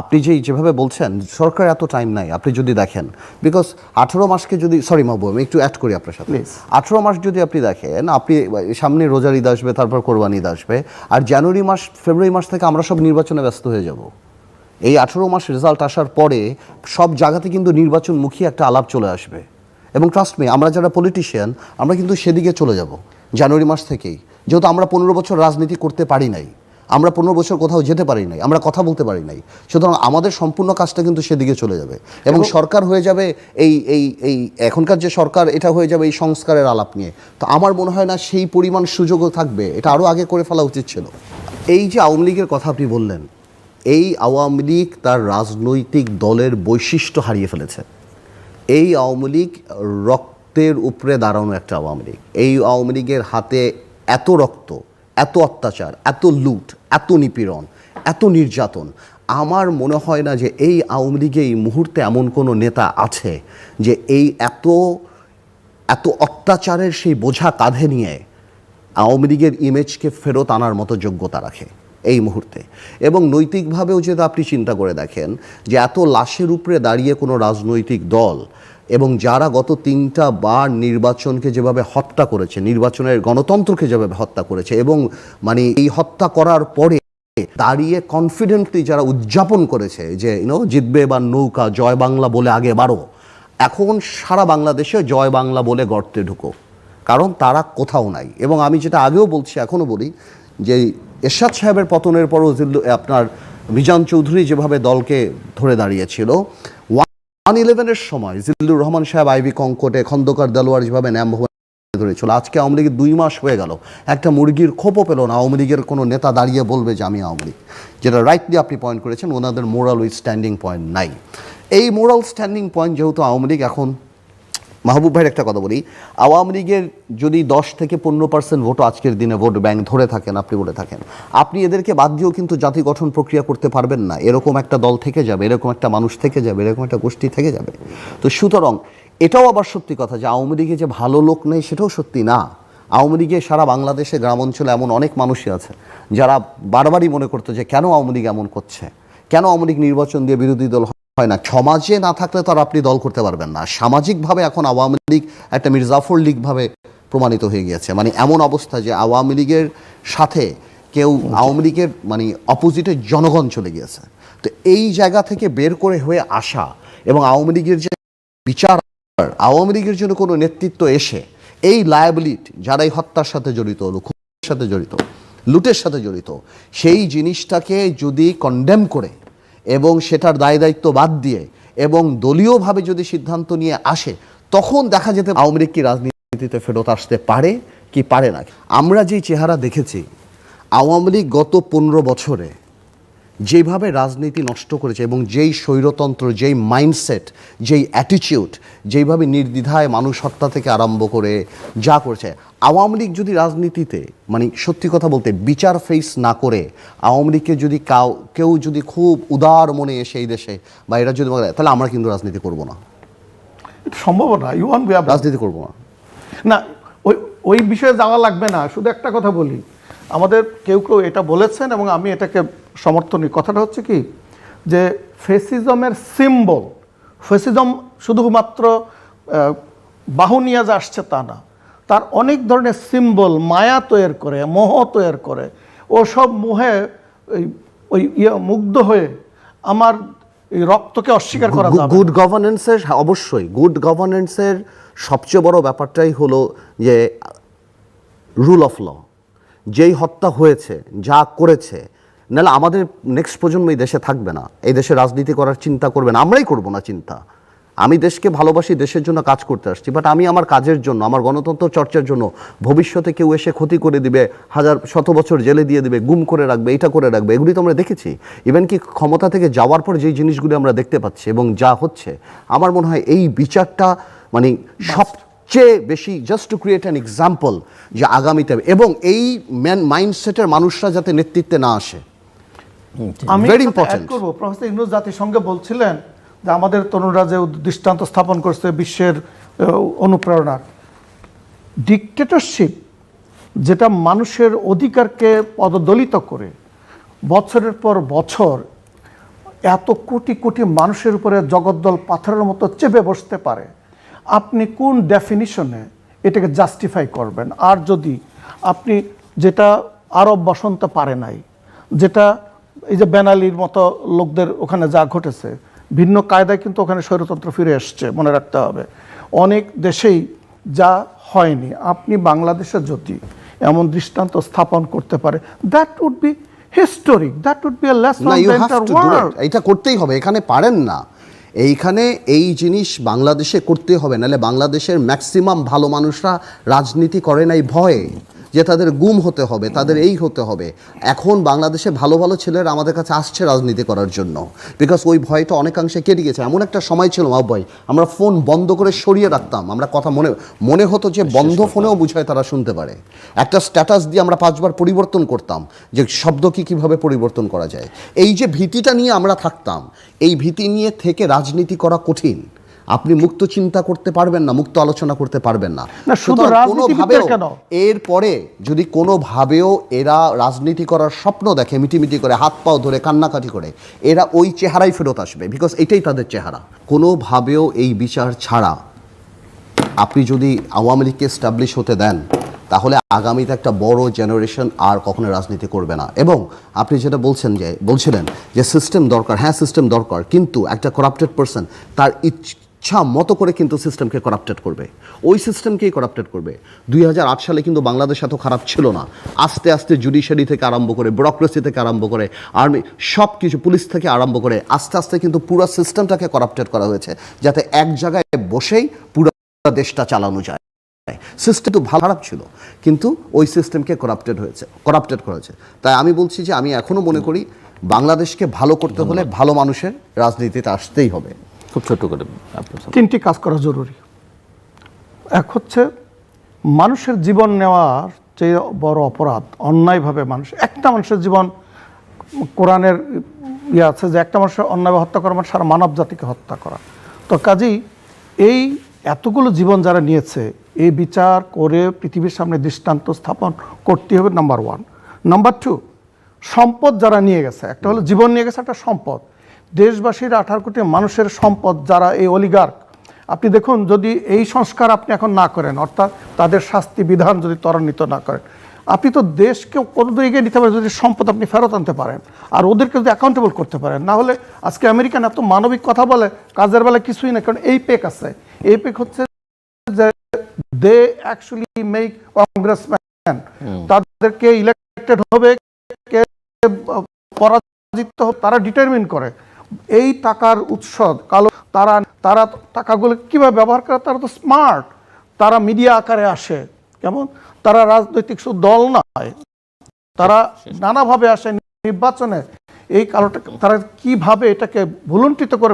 আপনি যে যেভাবে বলছেন সরকার এত টাইম নাই আপনি যদি দেখেন বিকজ আঠেরো মাসকে যদি সরি মাহবুব আমি একটু অ্যাড করি আপনার সাথে. আঠেরো মাস যদি আপনি দেখেন আপনি সামনে রোজার ঈদ আসবে তারপর কোরবানি ঈদ আসবে আর জানুয়ারি মাস ফেব্রুয়ারি মাস থেকে আমরা সব নির্বাচনে ব্যস্ত হয়ে যাব। এই আঠেরো মাস রেজাল্ট আসার পরে সব জায়গাতে কিন্তু নির্বাচনমুখী একটা আলাপ চলে আসবে। এবং ট্রাস্ট মি আমরা যারা পলিটিশিয়ান আমরা কিন্তু সেদিকে চলে যাব জানুয়ারি মাস থেকেই। যেহেতু আমরা পনেরো বছর রাজনীতি করতে পারি নাই আমরা পনেরো বছর কোথাও যেতে পারি নাই আমরা কথা বলতে পারি নাই। সুতরাং আমাদের সম্পূর্ণ কাজটা কিন্তু সেদিকে চলে যাবে। এবং সরকার হয়ে যাবে এই এই এই এখনকার যে সরকার এটা হয়ে যাবে এই সংস্কারের আলাপ নিয়ে। তো আমার মনে হয় না সেই পরিমাণ সুযোগও থাকবে এটা আরও আগে করে ফেলা উচিত ছিল। এই যে আওয়ামী লীগের কথা আপনি বললেন এই আওয়ামী লীগ তার রাজনৈতিক দলের বৈশিষ্ট্য হারিয়ে ফেলেছে। এই আওয়ামী লীগ রক্তের উপরে দাঁড়ানো একটা আওয়ামী লীগ। এই আওয়ামী লীগের হাতে এত রক্ত এত অত্যাচার, এত লুট, এত নিপীড়ন, এত নির্যাতন। আমার মনে হয় না যে এই আওয়ামী লীগে এই মুহূর্তে এমন কোনো নেতা আছে যে এই এত এত অত্যাচারের সেই বোঝা কাঁধে নিয়ে আওয়ামী লীগের ইমেজকে ফেরত আনার মতো যোগ্যতা রাখে এই মুহূর্তে। এবং নৈতিকভাবেও যদি আপনি চিন্তা করে দেখেন যে এত লাশের উপরে দাঁড়িয়ে কোনো রাজনৈতিক দল এবং যারা গত তিনটা বার নির্বাচনকে যেভাবে হত্যা করেছে, নির্বাচনের গণতন্ত্রকে যেভাবে হত্যা করেছে এবং মানে এই হত্যা করার পরে দাঁড়িয়ে কনফিডেন্টলি যারা উদযাপন করেছে যে ইউনো জিতবে বা নৌকা জয় বাংলা বলে আগে বারো এখন সারা বাংলাদেশে জয় বাংলা বলে গর্তে ঢুকো। কারণ তারা কোথাও নাই। এবং আমি যেটা আগেও বলছি, এখনও বলি যে, এরশাদ সাহেবের পতনের জিল্লু- আপনার মিজান চৌধুরী যেভাবে দলকে ধরে দাঁড়িয়েছিল ওয়ান ইলেভেনের সময় জিল্লুর রহমান সাহেব আইবি কঙ্কটে খন্দকার দেলোয়ার যেভাবে ন্যাম ধরেছিল, আজকে আওয়ামী লীগের দুই মাস হয়ে গেল, একটা মুরগির খোপও পেল না, আওয়ামী লীগের কোনো নেতা দাঁড়িয়ে বলবে যে আমি আওয়ামী লীগ। যেটা রাইটলি আপনি পয়েন্ট করেছেন, ওনাদের মোরাল উইথ স্ট্যান্ডিং পয়েন্ট নাই। এই মোরাল স্ট্যান্ডিং পয়েন্ট যেহেতু আওয়ামী লীগ এখন মাহবুব ভাইয়ের একটা কথা বলি। আওয়ামী লীগের যদি দশ থেকে পনেরো পার্সেন্ট ভোটও আজকের দিনে ভোট ব্যাংক ধরে থাকেন, আপনি বলে থাকেন। আপনি এদেরকে বাদ দিয়েও কিন্তু জাতি গঠন প্রক্রিয়া করতে পারবেন না। এরকম একটা দল থেকে যাবে, এরকম একটা মানুষ থেকে যাবে, এরকম একটা গোষ্ঠী থেকে যাবে। তো সুতরাং এটাও আবার সত্যি কথা যে আওয়ামী লীগে যে ভালো লোক নেই সেটাও সত্যি না। আওয়ামী লীগে সারা বাংলাদেশে, গ্রাম অঞ্চলে এমন অনেক মানুষই আছে যারা বারবারই মনে করতো যে কেন আওয়ামী লীগ এমন করছে? কেন আওয়ামী লীগ নির্বাচন দিয়ে বিরোধী দল হয় না। সমাজে না থাকলে তো আর আপনি দল করতে পারবেন না। সামাজিকভাবে এখন আওয়ামী লীগ একটা মির্জাফর লীগভাবে প্রমাণিত হয়ে গিয়েছে। মানে এমন অবস্থা যে আওয়ামী লীগের সাথে কেউ আওয়ামী লীগের মানে অপোজিটে জনগণ চলে গিয়েছে। তো এই জায়গা থেকে বের করে হয়ে আসা এবং আওয়ামী লীগের যে বিচার, আওয়ামী লীগের জন্য কোনো নেতৃত্ব এসে এই লায়াবিলিটি যারা এই হত্যার সাথে জড়িত খুনের সাথে জড়িত, লুটের সাথে জড়িত, সেই জিনিসটাকে যদি কন্ডেম করে এবং সেটার দায় দায়িত্ব বাদ দিয়ে এবং দলীয়ভাবে যদি সিদ্ধান্ত নিয়ে আসে, তখন দেখা যেতে আওয়ামী লীগ কি রাজনীতিতে ফেরত আসতে পারে কি পারে না। আমরা যে চেহারা দেখেছি, আওয়ামী লীগ গত পনেরো বছরে যেভাবে রাজনীতি নষ্ট করেছে এবং যেই স্বৈরতন্ত্র যেই মাইন্ডসেট যেই অ্যাটিটিউড যেইভাবে নির্দ্বিধায় মানুষ হত্যা থেকে আরম্ভ করে যা করেছে আওয়ামী লীগ যদি রাজনীতিতে মানে সত্যি কথা বলতে বিচার ফেস না করে আওয়ামী লীগকে যদি কাউ কেউ যদি খুব উদার মনে এসে এই দেশে বা এরা যদি বলে তাহলে আমরা কিন্তু রাজনীতি করব না। এটা সম্ভব না ইউ রাজনীতি করব না। না ওই ওই বিষয়ে যাওয়া লাগবে না শুধু একটা কথা বলি। আমাদের কেউ কেউ এটা বলেছেন এবং আমি এটাকে সমর্থনী কথাটা হচ্ছে কি? যে ফেসিজমের সিম্বল ফেসিজম শুধুমাত্র আহ, বাহু নিয়ে যে আসছে তা না তার অনেক ধরনের সিম্বল মায়া তৈরি করে মোহ তৈরি করে। ও সব মোহে ওই ওই ইয়ে মুগ্ধ হয়ে আমার এই রক্তকে অস্বীকার করা যাবে গুড গভর্নেন্সের অবশ্যই। গুড গভর্নেন্সের সবচেয়ে বড় ব্যাপারটাই হলো যে রুল অফ ল যেই হত্যা হয়েছে, যা করেছে, নাহলে আমাদের নেক্সট প্রজন্ম এই দেশে থাকবে না। এই দেশে রাজনীতি করার চিন্তা করবে না। আমরাই করব না চিন্তা। আমি দেশকে ভালোবাসি, দেশের জন্য কাজ করতে আসছি। বাট আমি আমার কাজের জন্য, আমার গণতন্ত্র চর্চার জন্য ভবিষ্যতে কেউ এসে ক্ষতি করে দিবে, হাজার, শত বছর জেলে দিয়ে দিবে, গুম করে রাখবে এটা করে রাখবে, এগুলি তো আমরা দেখেছি। ইভেন কি ক্ষমতা থেকে যাওয়ার পর যেই জিনিসগুলি আমরা দেখতে পাচ্ছি এবং যা হচ্ছে, আমার মনে হয় এই বিচারটা মানে সবচেয়ে বেশি just to create an example যে আগামীতে এবং এই ম্যান মাইন্ডসেটের মানুষরা যাতে নেতৃত্বে না আসে। আমি করব। প্রফেসর ইউনুস জাতিসংঘে বলছিলেন যে আমাদের তরুণরা যে দৃষ্টান্ত স্থাপন করছে বিশ্বের অনুপ্রেরণার ডিকটেটরশিপ যেটা মানুষের অধিকারকে পদদলিত করে বছরের পর বছর এত কোটি কোটি মানুষের উপরে জগদ্দল পাথরের মতো চেপে বসতে পারে। আপনি কোন ডেফিনিশনে এটাকে জাস্টিফাই করবেন? আর যদি আপনি যেটা আরব বসন্ত পারে নাই যেটা এই যে বেনালির মতো লোকদের ওখানে যা ঘটেছে ভিন্ন কায়দায় কিন্তু ওখানে স্বৈরতন্ত্র ফিরে এসছে মনে রাখতে হবে। অনেক দেশেই যা হয়নি আপনি বাংলাদেশে যদি এমন দৃষ্টান্ত স্থাপন করতে পারে that would be historic that would be lesson এটা করতেই হবে এখানে পারেন না। এইখানে এই জিনিস বাংলাদেশে করতে হবে, নাহলে বাংলাদেশের ম্যাক্সিমাম ভালো মানুষরা রাজনীতি করে নাই ভয়ে। যে তাদের গুম হতে হবে তাদের এই হতে হবে। এখন বাংলাদেশে ভালো ভালো ছেলেরা আমাদের কাছে আসছে রাজনীতি করার জন্য। বিকজ ওই ভয়টা অনেকাংশে কেটে গেছে। এমন একটা সময় ছিল মা ভয় আমরা ফোন বন্ধ করে সরিয়ে রাখতাম। আমরা কথা মনে মনে হতো যে বন্ধ ফোনেও বুঝায় তারা শুনতে পারে। একটা স্ট্যাটাস দিয়ে আমরা পাঁচবার পরিবর্তন করতাম যে শব্দ কি কীভাবে পরিবর্তন করা যায়। এই যে ভীতিটা নিয়ে আমরা থাকতাম এই ভীতি নিয়ে থেকে রাজনীতি করা কঠিন। আপনি মুক্ত চিন্তা করতে পারবেন না মুক্ত আলোচনা করতে পারবেন না। কোনোভাবেও এরপরে যদি কোনোভাবেও এরা রাজনীতি করার স্বপ্ন দেখে মিটিমিটি করে হাত পাও ধরে কান্নাকাটি করে এরা ওই চেহারাই ফেরত আসবে বিকজ এটাই তাদের চেহারা। কোনোভাবেও এই বিচার ছাড়া আপনি যদি আওয়ামী লীগকে স্টাবলিশ হতে দেন তাহলে আগামীতে একটা বড় জেনারেশন আর কখনো রাজনীতি করবে না। এবং আপনি যেটা বলছেন যে বলছিলেন যে সিস্টেম দরকার হ্যাঁ সিস্টেম দরকার কিন্তু একটা করাপ্টেড পার্সন তার ইচ্ছা মতো করে কিন্তু সিস্টেমকে করাপ্টেড করবে। ওই সিস্টেমকেই করাপ্টেড করবে। দুই হাজার আট সালে কিন্তু বাংলাদেশ এত খারাপ ছিল না। আস্তে আস্তে জুডিশিয়ারি থেকে আরম্ভ করে ব্যুরোক্রেসি থেকে আরম্ভ করে আর্মি সব কিছু পুলিশ থেকে আরম্ভ করে আস্তে আস্তে কিন্তু পুরো সিস্টেমটাকে করাপ্টেড করা হয়েছে। যাতে এক জায়গায় বসেই পুরো দেশটা চালানো যায়। সিস্টেম তো ভালো খারাপ ছিল কিন্তু ওই সিস্টেমকে করাপ্টেড হয়েছে করাপ্টেড করেছে তাই আমি বলছি যে আমি এখনও মনে করি বাংলাদেশকে ভালো করতে হলে ভালো মানুষের রাজনীতিতে আসতেই হবে। খুব ছোট করে তিনটি কাজ করা জরুরি। এক হচ্ছে, মানুষের জীবন নেওয়ার চেয়ে বড় অপরাধ অন্যায়ভাবে মানুষ, একটা মানুষের জীবন কোরআনের ইয়ে আছে যে একটা মানুষের অন্যায়ভাবে হত্যা করা মানে সারা মানব জাতিকে হত্যা করা। তো কাজেই এই এতগুলো জীবন যারা নিয়েছে, এই বিচার করে পৃথিবীর সামনে দৃষ্টান্ত স্থাপন করতে হবে নাম্বার ওয়ান নাম্বার টু সম্পদ যারা নিয়ে গেছে, একটা হলো জীবন নিয়ে গেছে, একটা সম্পদ। দেশবাসীর আঠারো কোটি মানুষের সম্পদ যারা এই অলিগার্ক আপনি দেখুন যদি এই সংস্কার আপনি এখন না করেন অর্থাৎ তাদের শাস্তি বিধান যদি ত্বরান্বিত না করেন আপনি তো দেশকে কত এগিয়ে নিতে পারেন যদি সম্পদ আপনি ফেরত আনতে পারেন আর ওদেরকে যদি অ্যাকাউন্টেবল করতে পারেন। না হলে আজকে আমেরিকান এত মানবিক কথা বলে কাজের বেলা কিছুই না কারণ এই পেক আছে। এই পেক হচ্ছে যে দে অ্যাকচুয়ালি মেক কংগ্রেসম্যান তাদেরকে ইলেক্টেড হবে কে পরাজিত হবে তারা ডিটারমিন করে। এই টাকার উৎস কালো তারা তারা টাকাগুলো কীভাবে ব্যবহার করে, তারা তো স্মার্ট তারা মিডিয়া আকারে আসে, কেমন? তারা রাজনৈতিক দল নয়, তারা নানাভাবে আসে নির্বাচনে। এই কালোটা তারা কীভাবে এটাকে ভুলুণ্ঠিত করে